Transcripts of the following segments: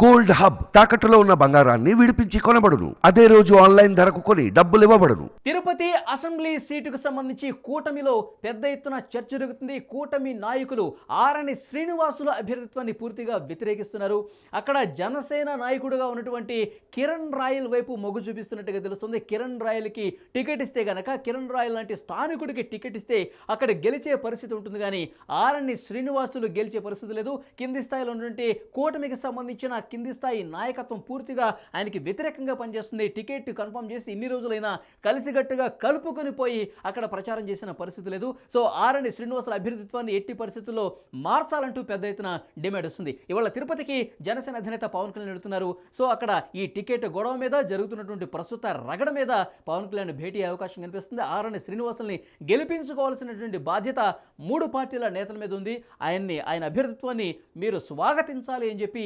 Gold hub తాకట్టులో ఉన్న బంగారాన్ని విడిపించి కొనబడును. అదే రోజు ఆన్లైన్ ధరకు కొని డబ్బులు ఇవ్వబడును. తిరుపతి అసెంబ్లీ సీటుకు సంబంధించి కూటమిలో పెద్ద ఎత్తున చర్చ జరుగుతుంది. కూటమి నాయకులు ఆరణి శ్రీనివాసుల అభ్యర్థిత్వాన్ని పూర్తిగా వ్యతిరేకిస్తున్నారు. అక్కడ జనసేన నాయకుడుగా ఉన్నటువంటి కిరణ్ రాయల్ వైపు మొగ్గు చూపిస్తున్నట్టుగా తెలుస్తుంది. కిరణ్ రాయల్కి టికెట్ ఇస్తే గనక కిరణ్ రాయల్ లాంటి స్థానికుడికి టికెట్ ఇస్తే అక్కడ గెలిచే పరిస్థితి ఉంటుంది. కానీ ఆరణి శ్రీనివాసులు గెలిచే పరిస్థితి లేదు. కింది స్థాయిలో ఉన్నటువంటి కూటమికి సంబంధించిన కింది స్థాయి నాయకత్వం పూర్తిగా ఆయనకి వ్యతిరేకంగా పనిచేస్తుంది. టికెట్ కన్ఫర్మ్ చేసి ఇన్ని రోజులైనా కలిసిగట్టుగా కలుపుకొని పోయి అక్కడ ప్రచారం చేసిన పరిస్థితి లేదు. సో ఆరణి శ్రీనివాసుల అభ్యర్థిత్వాన్ని ఎట్టి పరిస్థితుల్లో మార్చాలంటూ పెద్ద ఎత్తున డిమాండ్ వస్తుంది. ఇవాళ తిరుపతికి జనసేన అధినేత పవన్ కళ్యాణ్ వెళుతున్నారు. సో అక్కడ ఈ టికెట్ గొడవ మీద జరుగుతున్నటువంటి ప్రస్తుత రగడ మీద పవన్ కళ్యాణ్ భేటీ అవకాశం కనిపిస్తుంది. ఆరణి శ్రీనివాసుల్ని గెలిపించుకోవాల్సినటువంటి బాధ్యత మూడు పార్టీల నేతల మీద ఉంది. ఆయన్ని ఆయన అభ్యర్థిత్వాన్ని మీరు స్వాగతించాలి అని చెప్పి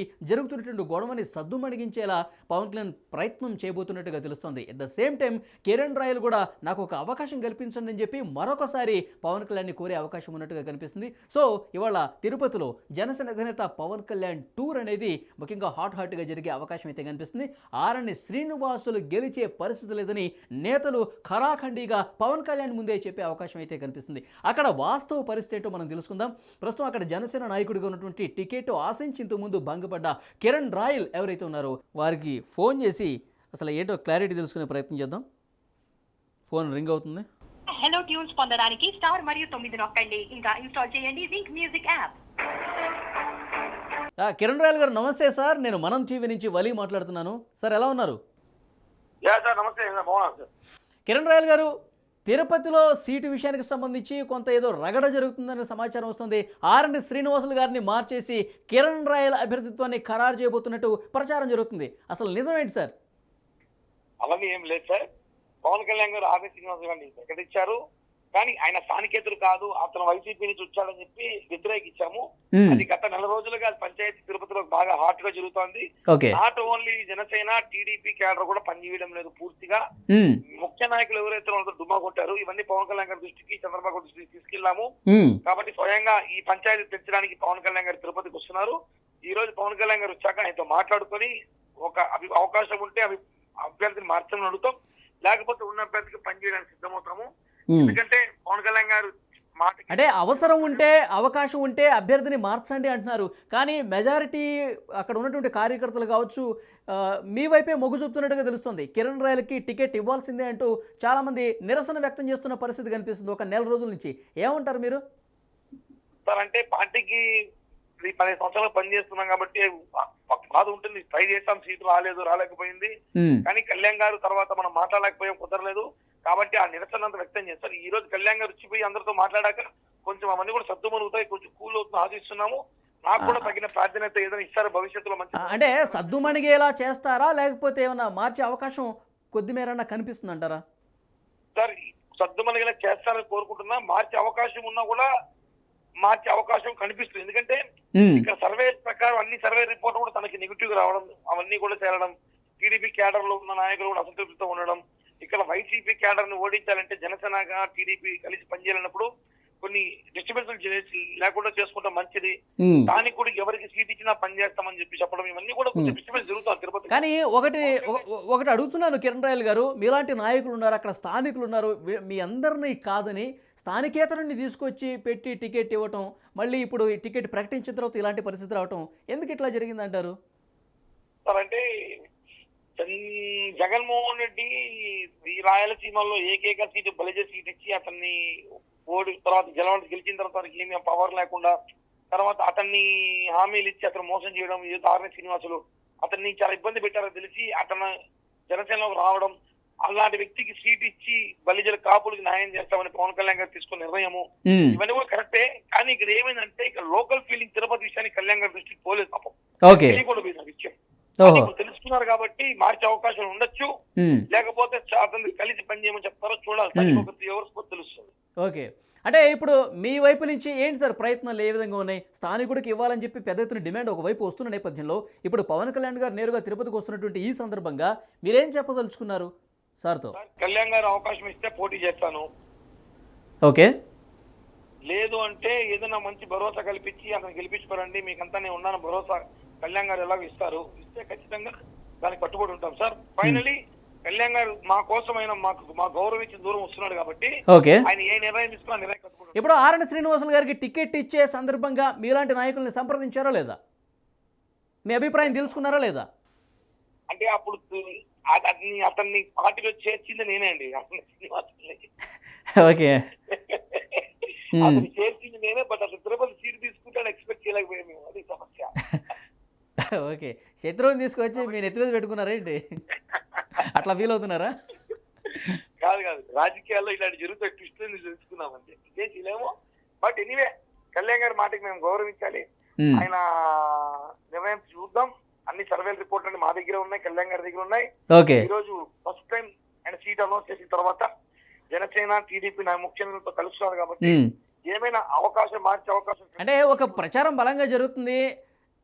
జరుగుతున్నటువంటి గొడవని సద్దుమణిగించేలా పవన్ కళ్యాణ్ ప్రయత్నం చేయబోతున్నట్టుగా తెలుస్తుంది. At the same time Kiran Rayalu కూడా నాకు ఒక అవకాశం కల్పించండి అని చెప్పి మరొకసారి పవన్ కళ్యాణ్ని కోరే అవకాశం ఉన్నట్టుగా కనిపిస్తుంది. సో ఇవాళ తిరుపతిలో జనసేన అధినేత పవన్ కళ్యాణ్ టూర్ అనేది ముఖ్యంగా హాట్ హాట్గా జరిగే అవకాశం అయితే కనిపిస్తుంది. ఆరణి శ్రీనివాసులు గెలిచే పరిస్థితి లేదని నేతలు ఖరాఖండిగా పవన్ కళ్యాణ్ ముందే చెప్పే అవకాశం అయితే కనిపిస్తుంది. అక్కడ వాస్తవ పరిస్థితి ఏంటో మనం తెలుసుకుందాం. ప్రస్తుతం అక్కడ జనసేన నాయకుడిగా ఉన్నటువంటి టికెట్ ఆశించి ముందు భంగపడ్డ కిరణ్ రాయల్ ఎవరైతే ఉన్నారో వారికి ఫోన్ చేసి అసలు ఏంటో క్లారిటీ తెలుసుకునే ప్రయత్నం చేద్దాం. ఫోన్ రింగ్ అవుతుంది. హలో ట్యూన్స్ పొందడానికి స్టార్ మరియు తొమ్మిది నొక్కండి. ఇంకా ఇన్స్టాల్ చేయండి వింక్ మ్యూజిక్ యాప్ ఆ, కిరణ్ రాయల్ గారు నమస్తే సార్. నేను మనం టీవీ నుంచి వలి మాట్లాడుతున్నాను. సార్ ఎలా ఉన్నారు? యా సార్ నమస్తే. కిరణ్ రాయల్ గారు తిరుపతిలో సీటు విషయానికి సంబంధించి కొంత ఏదో రగడ జరుగుతుందనే సమాచారం వస్తుంది. ఆర్ఎండి శ్రీనివాసులు గారిని మార్చేసి కిరణ్ రాయల్ అభ్యర్థిత్వాన్ని ఖరారు చేయబోతున్నట్టు ప్రచారం జరుగుతుంది. అసలు నిజమేంటి సార్? అలాగే ఏం లేదు సార్. పవన్ కళ్యాణ్ గారు ఆర్మీ శ్రీనివాస్ గారిని ప్రకటించారు. కానీ ఆయన స్థానికేతరు కాదు అతను వైసీపీ నుంచి వచ్చాడని చెప్పి వ్యతిరేకించాము. అది గత నెల రోజులుగా పంచాయతీ తిరుపతిలో బాగా హాట్గా జరుగుతోంది not only Janasena TDP cadre కూడా పనిచేయడం లేదు పూర్తిగా. ముఖ్య నాయకులు ఎవరైతే ఉన్నారో డుమ్మా కొట్టారు. ఇవన్నీ పవన్ కళ్యాణ్ గారి దృష్టికి చంద్రబాబు దృష్టికి తీసుకెళ్ళాము కాబట్టి స్వయంగా ఈ పంచాయతీ తెచ్చడానికి పవన్ కళ్యాణ్ గారు తిరుపతికి వస్తున్నారు. ఈ రోజు పవన్ కళ్యాణ్ గారు వచ్చాక ఆయనతో మాట్లాడుకొని ఒక అభి అవకాశం ఉంటే అవి అభ్యర్థిని మార్చమని అడుగుతాం. లేకపోతే ఉన్న అభ్యర్థికి పనిచేయడానికి సిద్ధమవుతాము. ఎందుకంటే పవన్ కళ్యాణ్ గారు అంటే అవసరం ఉంటే అవకాశం ఉంటే అభ్యర్థిని మార్చండి అంటున్నారు. కానీ మెజారిటీ అక్కడ ఉన్నటువంటి కార్యకర్తలు కావచ్చు మీ వైపే మొగ్గు చూపుతున్నట్టుగా తెలుస్తుంది. కిరణ్ రాయల్కి టికెట్ ఇవ్వాల్సిందే అంటూ చాలామంది నిరసన వ్యక్తం చేస్తున్న పరిస్థితి కనిపిస్తుంది ఒక నెల రోజుల నుంచి. ఏమంటారు మీరు? సార్ అంటే పార్టీకి పదిహేను సంవత్సరాలు పనిచేస్తున్నాం కాబట్టి బాధ ఉంటుంది. ట్రై చేస్తాం సీటు రాలేదు రాలేకపోయింది. కానీ కళ్యాణ్ గారు తర్వాత మనం మాట్లాడలేకపోయాం కుదరలేదు. కాబట్టి ఆ నిరసన అంతా వ్యక్తం చేస్తారు ఈ రోజు కళ్యాణ్ గారు వచ్చిపోయి అందరితో మాట్లాడాక కొంచెం అవన్నీ కూడా సర్దుమణుగుతాయి కొంచెం కూల్ అవుతుంది ఆశిస్తున్నాము. నాకు కూడా తగిన ప్రాధాన్యత ఏదైనా ఇస్తారు భవిష్యత్తులో మంచి అంటే సద్దుమణిగేలా చేస్తారా లేకపోతే ఏమన్నా మార్చే అవకాశం కొద్దిమేరన్నా కనిపిస్తుంది అంటారా సార్ సర్దుమణిగేలా చేస్తారని కోరుకుంటున్నా. మార్చే అవకాశం ఉన్నా కూడా మార్చే అవకాశం కనిపిస్తుంది. ఎందుకంటే ఇక్కడ సర్వే ప్రకారం అన్ని సర్వే రిపోర్ట్ కూడా తనకి నెగిటివ్ రావడం అవన్నీ కూడా చేరడం టీడీపీ క్యాడర్లో ఉన్న నాయకులు కూడా అసంతృప్తితో ఉండడం ఇక్కడ వైసీపీ క్యాడర్ని ఓడించాలంటే జనసేనగా టీడీపీ కలిసి పనిచేయాలన్నప్పుడు కొన్ని డిస్టర్బెన్స్ లేకుండా చేసుకుంటాం మంచిది. దానికి కూడా ఎవరికి సీట్ ఇచ్చినా పని చేస్తామని చెప్పి చెప్పడం ఇవన్నీ కూడా కొంచెం డిస్టర్బెన్స్ జరుగుతుంది తిరుపతి కానీ ఒకటి ఒక- ఒకటి అడుగుతున్నాను కిరణ్ రాయల్ గారు మీలాంటి నాయకులు ఉన్నారు అక్కడ స్థానికులు ఉన్నారు మీ అందరినీ కాదని స్థానికేతరుని తీసుకొచ్చి పెట్టి టికెట్ ఇవ్వటం మళ్ళీ ఇప్పుడు ఈ టికెట్ ప్రకటించిన తర్వాత ఇలాంటి పరిస్థితి రావటం ఎందుకు ఇట్లా జరిగిందంటారు? సార్ అంటే జగన్మోహన్ రెడ్డి ఈ రాయలసీమలో ఏకైక సీటు బలిజ సీట్ ఇచ్చి అతన్ని ఓడి తర్వాత గెలవంటి గెలిచిన తర్వాత అతనికి ఏమీ పవర్ లేకుండా తర్వాత అతన్ని హామీలు ఇచ్చి అతను మోసం చేయడం ఈ ఆర్ఎన్ శ్రీనివాసులు అతన్ని చాలా ఇబ్బంది పెట్టారని తెలిసి అతను జనసేనలోకి రావడం అలాంటి వ్యక్తికి సీట్ ఇచ్చి బలిజల కాపులకు న్యాయం చేస్తామని పవన్ కళ్యాణ్ గారు తీసుకున్న నిర్ణయము. ఇవన్నీ కూడా కరెక్టే. కానీ ఇక్కడ ఏమైందంటే ఇక్కడ లోకల్ ఫీలింగ్ తిరుపతి విషయానికి కళ్యాణ్ గారి దృష్టికి పోలేదు పాపం. ఆ విషయం. ఓహో. తెలుసుకున్నారు కాబట్టి మార్చే అవకాశం ఉండొచ్చు. లేకపోతే అతన్ని కలిసి పనిచేయమని చెప్తారో చూడాలి. కూడా తెలుస్తుంది. ఓకే. అంటే ఇప్పుడు మీ వైపు నుంచి ఏంటి సార్ ప్రయత్నాలు ఏ విధంగా ఉన్నాయి? స్థానికుడికి ఇవ్వాలని చెప్పి పెద్ద ఎత్తున డిమాండ్ ఒకవైపు వస్తున్న నేపథ్యంలో ఇప్పుడు పవన్ కళ్యాణ్ గారు నేరుగా తిరుపతికి వస్తున్నటువంటి ఈ సందర్భంగా మీరేం చెప్పదలుచుకున్నారు సార్తో? సార్ కళ్యాణ్ గారు అవకాశం ఇస్తే పోటీ చేస్తాను. ఓకే. లేదు అంటే ఏదైనా మంచి భరోసా కల్పించి అతను గెలిపించుకోరండి. మీకంతా నేను ఉన్నాను. భరోసా కళ్యాణ్ గారు ఎలాగో ఇస్తారు. ఇస్తే ఖచ్చితంగా దానికి కట్టుబడి ఉంటాం సార్. ఫైనలీ కళ్యాణ్ గారు మా కోసం ఆయన మాకు మా గౌరవించి దూరం వస్తున్నాడు కాబట్టి ఓకే. ఆయన ఏ నిర్ణయం తీసుకున్నా నిర్ణయం కట్టుబడి ఉంటాం. ఇప్పుడు ఆర్ఎన్ శ్రీనివాసులు గారికి టికెట్ ఇచ్చే సందర్భంగా మీలాంటి నాయకుల్ని సంప్రదించారా లేదా? మీ అభిప్రాయం తెలుసుకున్నారా లేదా? అంటే అప్పుడు అతన్ని అతన్ని పార్టీలో చేర్చింది నేనే అండి. ఓకే. అతన్ని చేర్చింది నేనే బట్ అతను తిరుపతి సీట్ తీసుకుంటాను ఎక్స్పెక్ట్ చేయలేకపోయాం మేము అది సమస్య ఓకే. శత్రువుని తీసుకొచ్చి మీ నెత్తి మీద పెట్టుకున్నారా ఏంటి? అట్లా ఫీల్ అవుతున్నారా? కాదు కాదు. రాజకీయాల్లో ఇలాంటి జరుగుతాయి ట్విస్ట్ తెలుసుకున్నాం అంతే. ఇదే చేయలేము. బట్ ఎనీవే కళ్యాణ్ గారి మాటకి మేము గౌరవించాలి. ఆయన నిర్ణయం చూద్దాం. అన్ని సర్వేల రిపోర్ట్లు అన్ని మా దగ్గర ఉన్నాయి కళ్యాణ్ గారి దగ్గర ఉన్నాయి. ఈ రోజు ఫస్ట్ టైం ఆయన సీట్ అనౌన్స్ చేసిన తర్వాత జనసేన టీడీపీ నా ముఖ్యమంత్రితో కలుస్తున్నారు కాబట్టి. ఏమైనా అవకాశం మార్చే అవకాశం అంటే ఒక ప్రచారం బలంగా జరుగుతుంది.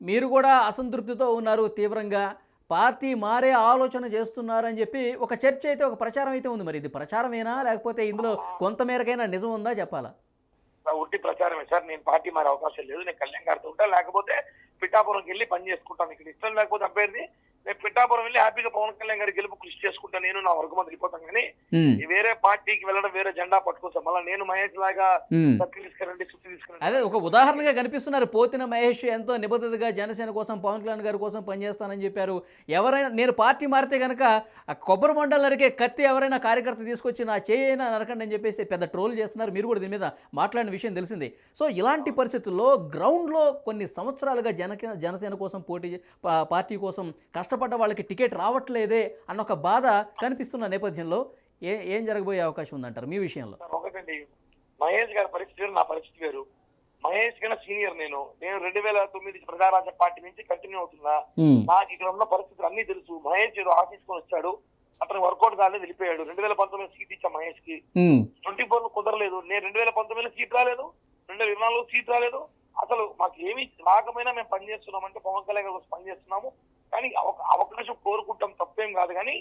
మీరు కూడా అసంతృప్తితో ఉన్నారు తీవ్రంగా. పార్టీ మారే ఆలోచన చేస్తున్నారని చెప్పి ఒక చర్చ అయితే ఒక ప్రచారం అయితే ఉంది మరి. ఇది ప్రచారమేనా? లేకపోతే ఇందులో కొంతమేరకైనా నిజం ఉందా చెప్పాలా? ఉట్టి ప్రచారమే. సార్ నేను పార్టీ మారే అవకాశం లేదు. నేను కళ్యాణ్ గారితో ఉంటా. లేకపోతే పిఠాపురంకి వెళ్ళి పని చేసుకుంటాను. ఇక్కడ ఇష్టం లేకపోతే అభ్యర్థి నేను పిఠాపురం వెళ్ళి హ్యాపీగా పవన్ కళ్యాణ్ గారి గెలుపు కృషి చేసుకుంటాను నేను నా వర్గం వెళ్ళిపోతాం కానీ వేరే పార్టీకి వెళ్ళడం వేరే జెండా పట్టుకొస్తాం మళ్ళీ నేను మహేష్ లాగా తీసుకురండి సుత్తి తీసుకురండి. అదే ఒక ఉదాహరణగా కనిపిస్తున్నారు. పోతిన మహేష్ ఎంతో నిబద్ధతగా జనసేన కోసం పవన్ కళ్యాణ్ గారి కోసం పనిచేస్తానని చెప్పారు. ఎవరైనా నేను పార్టీ మారితే కనుక కొబ్బరి మండలం నరికే కత్తి ఎవరైనా కార్యకర్త తీసుకొచ్చి నా చేయైనా నరకండి అని చెప్పేసి పెద్ద ట్రోల్ చేస్తున్నారు. మీరు కూడా దీని మీద మాట్లాడిన విషయం తెలిసింది. సో ఇలాంటి పరిస్థితుల్లో గ్రౌండ్లో కొన్ని సంవత్సరాలుగా జన జనసేన కోసం పోటీ పార్టీ కోసం కష్టపడ్డ వాళ్ళకి టికెట్ రావట్లేదే అన్న ఒక బాధ కనిపిస్తున్న నేపథ్యంలో ఏ ఏం జరగబోయే అవకాశం ఉందంటారు మీ విషయంలో? ఒకటండి మహేష్ గారి పరిస్థితి వేరు నా పరిస్థితి వేరు. మహేష్ కన్నా సీనియర్ నేను. నేను రెండు వేల తొమ్మిది ప్రజారాజ్య పార్టీ నుంచి కంటిన్యూ అవుతున్నా. నాకు ఇక్కడ ఉన్న పరిస్థితులు అన్ని తెలుసు. మహేష్ ఏదో ఆఫీస్ కొని వచ్చాడు. అతను వర్కౌట్ కాలేదు వెళ్ళిపోయాడు. రెండు వేల పంతొమ్మిది సీట్ ఇచ్చా మహేష్కి ట్వంటీ ఫోర్ కుదరలేదు. నేను రెండు వేల పంతొమ్మిదిలో సీట్ రాలేదు. రెండు వేల ఇరవై నాలుగు సీట్ రాలేదు. అసలు మాకు ఏమి రాకపోయినా మేము పనిచేస్తున్నాం అంటే పవన్ కళ్యాణ్ గారి పనిచేస్తున్నాము. కానీ అవకాశం కోరుకుంటాం తప్పేం కాదు కానీ.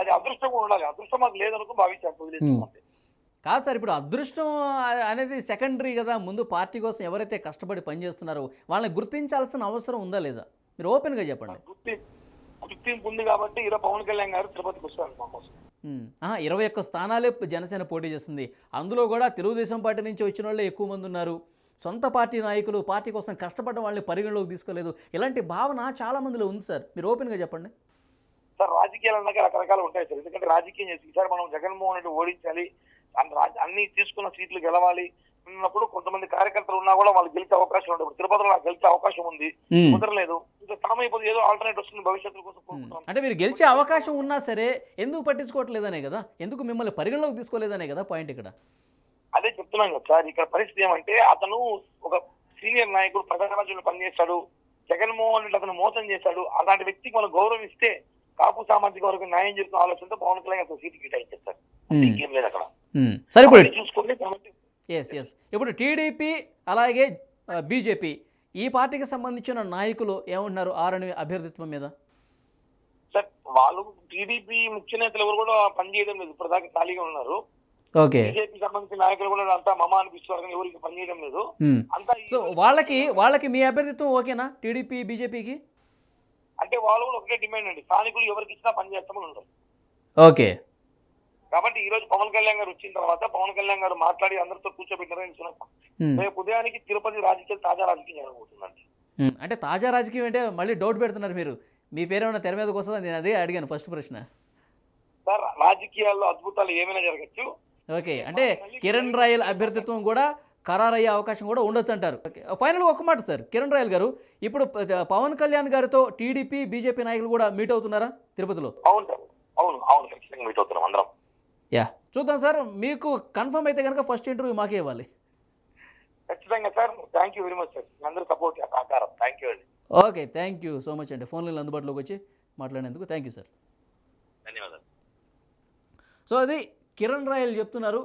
అది అదృష్టం కూడా ఉండాలి. అదృష్టం మాకు లేదనుకో భావించాను. కాదు సార్ ఇప్పుడు అదృష్టం అనేది సెకండరీ కదా. ముందు పార్టీ కోసం ఎవరైతే కష్టపడి పనిచేస్తున్నారో వాళ్ళని గుర్తించాల్సిన అవసరం ఉందా లేదా? మీరు ఓపెన్గా చెప్పండి. గుర్తి గుర్తింపు ఉంది కాబట్టి ఈరోజు పవన్ కళ్యాణ్ గారు తిరుపతికి వస్తారు. ఆహా, ఇరవై ఒక్క స్థానాలే జనసేన పోటీ చేస్తుంది. అందులో కూడా తెలుగుదేశం పార్టీ నుంచి వచ్చిన వాళ్ళే ఎక్కువ మంది ఉన్నారు. సొంత పార్టీ నాయకులు పార్టీ కోసం కష్టపడ్డ వాళ్ళని పరిగణలోకి తీసుకోలేదు. ఇలాంటి భావన చాలా మందిలో ఉంది సార్. మీరు ఓపెన్గా చెప్పండి. సార్ రాజకీయాలు అన్నాక రకరకాలు ఉంటాయి సార్. ఎందుకంటే రాజకీయం చేసి ఈసారి మనం జగన్మోహన్ రెడ్డి ఓడించాలి అన్ని తీసుకున్న సీట్లు గెలవాలి ఉన్నప్పుడు కొంతమంది కార్యకర్తలు ఉన్నా కూడా వాళ్ళు గెలిచే అవకాశం ఉండదు. తిరుపతిలో నాకు గెలిచే అవకాశం ఉంది. కుదరలేదు. ఇంకా స్థలం అయిపోతే ఏదో ఆల్టర్నేట్ వస్తుంది భవిష్యత్తు కోసం అంటే మీరు గెలిచే అవకాశం ఉన్నా సరే ఎందుకు పట్టించుకోవట్లేదనే కదా? ఎందుకు మిమ్మల్ని పరిగణలోకి తీసుకోలేదనే కదా పాయింట్ ఇక్కడ? అదే చెప్తున్నాం కదా సార్ ఇక్కడ పరిస్థితి ఏమంటే అతను ఒక సీనియర్ నాయకుడు ప్రజారాజ్యంలో పనిచేస్తాడు జగన్మోహన్ రెడ్డి అతను మోసం చేశాడు అలాంటి వ్యక్తికి మనం గౌరవం ఇస్తే కాపు సామాజిక వర్గం న్యాయం చేస్తున్న ఆలోచనతో పవన్ కళ్యాణ్ అతను సీటు కేటాయించేస్తారు. ఇంకేం లేదు అక్కడ. సరే ఇప్పుడు కాబట్టి ఎస్ ఎస్ ఇప్పుడు టీడీపీ అలాగే బీజేపీ ఈ పార్టీకి సంబంధించిన నాయకులు ఏమంటున్నారు ఆరణి అభ్యర్థిత్వం మీద? సార్ వాళ్ళు టీడీపీ ముఖ్య నేతలు ఎవరు కూడా పనిచేయడం లేదు. ఇప్పుడు దాకా ఖాళీగా ఉన్నారు. ఓకే. బీజేపీ సంబంధించిన నాయకులు కూడా అంతా మమ అనిపిస్తున్నారు కానీ ఎవరికి పనిచేయడం లేదు. అంతా సో వాళ్ళకి వాళ్ళకి మీ అభ్యర్థిత్వం ఓకేనా? టీడీపీ బీజేపీకి? అంటే వాళ్ళు కూడా ఒకటే డిమాండ్ అండి. స్థానికులు ఎవరికి ఇచ్చినా పని చేస్తామని ఉంటారు. ఓకే. కాబట్టి ఈ రోజు పవన్ కళ్యాణ్ గారు వచ్చిన తర్వాత పవన్ కళ్యాణ్ గారు మాట్లాడి అందరితో కూర్చోబెట్టారని ఉమ్. రేపు ఉదయానికి తిరుపతి రాజకీయాలు తాజా రాజకీయం జరగబోతుందండి. అంటే తాజా రాజకీయం అంటే మళ్ళీ డౌట్ పెడుతున్నారు మీరు. మీ పేరేమైనా తెర మీదకి వస్తుందా? నేను అదే అడిగాను ఫస్ట్ ప్రశ్న. సార్ రాజకీయాల్లో అద్భుతాలు ఏమైనా జరగచ్చు? ఓకే అంటే కిరణ్ రాయల్ అభ్యర్థిత్వం కూడా ఖరారయ్యే అవకాశం కూడా ఉండొచ్చు అంటారు. ఓకే ఫైనల్ ఒక మాట సార్ కిరణ్ రాయల్ గారు ఇప్పుడు పవన్ కళ్యాణ్ గారితో టీడీపీ బీజేపీ నాయకులు కూడా మీట్ అవుతున్నారా తిరుపతిలో? అవును అవును అవును ఖచ్చితంగా మీట్ అవుతున్నాం అందరం. యా చూద్దాం సార్ మీకు కన్ఫర్మ్ అయితే కనుక ఫస్ట్ ఇంటర్వ్యూ మాకే ఇవ్వాలి. ఖచ్చితంగా sir thank you very much sir మీ అందరూ సపోర్ట్ సహకారం థ్యాంక్ యూ అండి. Okay thank you so much అండి ఫోన్లో అందుబాటులోకి వచ్చి మాట్లాడినందుకు థ్యాంక్ యూ సార్. ధన్యవాదాలు. సో అది కిరణ్ రాయల్ చెప్తున్నారు.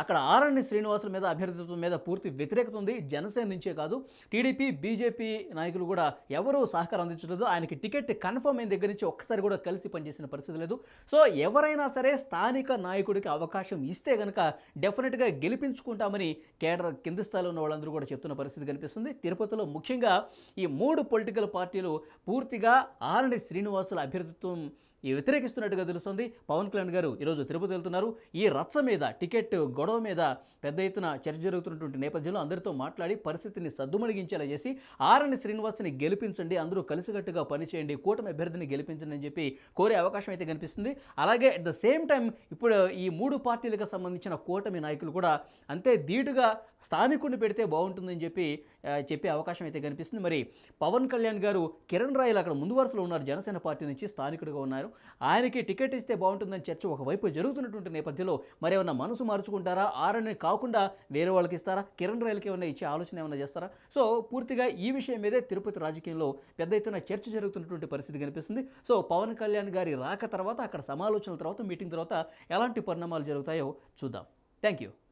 అక్కడ ఆరణ్య శ్రీనివాసుల మీద అభ్యర్థిత్వం మీద పూర్తి వ్యతిరేకత ఉంది. జనసేన నుంచే కాదు టీడీపీ బీజేపీ నాయకులు కూడా ఎవరూ సహకారం అందించలేదు ఆయనకి టికెట్ కన్ఫర్మ్ అయిన దగ్గర నుంచి ఒక్కసారి కూడా కలిసి పనిచేసిన పరిస్థితి లేదు. సో ఎవరైనా సరే స్థానిక నాయకుడికి అవకాశం ఇస్తే కనుక డెఫినెట్గా గెలిపించుకుంటామని కేడర్ కింది స్థాయిలో ఉన్న వాళ్ళందరూ కూడా చెప్తున్న పరిస్థితి కనిపిస్తుంది. తిరుపతిలో ముఖ్యంగా ఈ మూడు పొలిటికల్ పార్టీలు పూర్తిగా ఆరణి శ్రీనివాసుల అభ్యర్థిత్వం వ్యతిరేకిస్తున్నట్టుగా తెలుస్తుంది. పవన్ కళ్యాణ్ గారు ఈరోజు తిరుపతి వెళ్తున్నారు. ఈ రచ్చ మీద టికెట్ గొడవ మీద పెద్ద ఎత్తున చర్చ జరుగుతున్నటువంటి నేపథ్యంలో అందరితో మాట్లాడి పరిస్థితిని సద్దుమణిగించేలా చేసి ఆర్ఎన్ శ్రీనివాస్ని గెలిపించండి అందరూ కలిసికట్టుగా పనిచేయండి కూటమి అభ్యర్థిని గెలిపించండి అని చెప్పి కోరే అవకాశం అయితే కనిపిస్తుంది. అలాగే అట్ ద సేమ్ టైం ఇప్పుడు ఈ మూడు పార్టీలకు సంబంధించిన కూటమి నాయకులు కూడా అంతే ధీటుగా స్థానికుడిని పెడితే బాగుంటుందని చెప్పి చెప్పే అవకాశం అయితే కనిపిస్తుంది. మరి పవన్ కళ్యాణ్ గారు కిరణ్ రాయలు అక్కడ ముందు వరుసలో ఉన్నారు. జనసేన పార్టీ నుంచి స్థానికుడిగా ఉన్నారు. ఆయనకి టికెట్ ఇస్తే బాగుంటుందని చర్చ ఒకవైపు జరుగుతున్నటువంటి నేపథ్యంలో మరి ఏమన్నా మనసు మార్చుకుంటారా? ఆర్ఎన్ఏ కాకుండా వేరే వాళ్ళకి ఇస్తారా? కిరణ్ రాయలకి ఏమైనా ఇచ్చే ఆలోచన ఏమైనా చేస్తారా? సో పూర్తిగా ఈ విషయం మీదే తిరుపతి రాజకీయంలో పెద్ద ఎత్తున చర్చ జరుగుతున్నటువంటి పరిస్థితి కనిపిస్తుంది. సో పవన్ కళ్యాణ్ గారి రాక తర్వాత అక్కడ సమాలోచనల తర్వాత మీటింగ్ తర్వాత ఎలాంటి పరిణామాలు జరుగుతాయో చూద్దాం. Thank you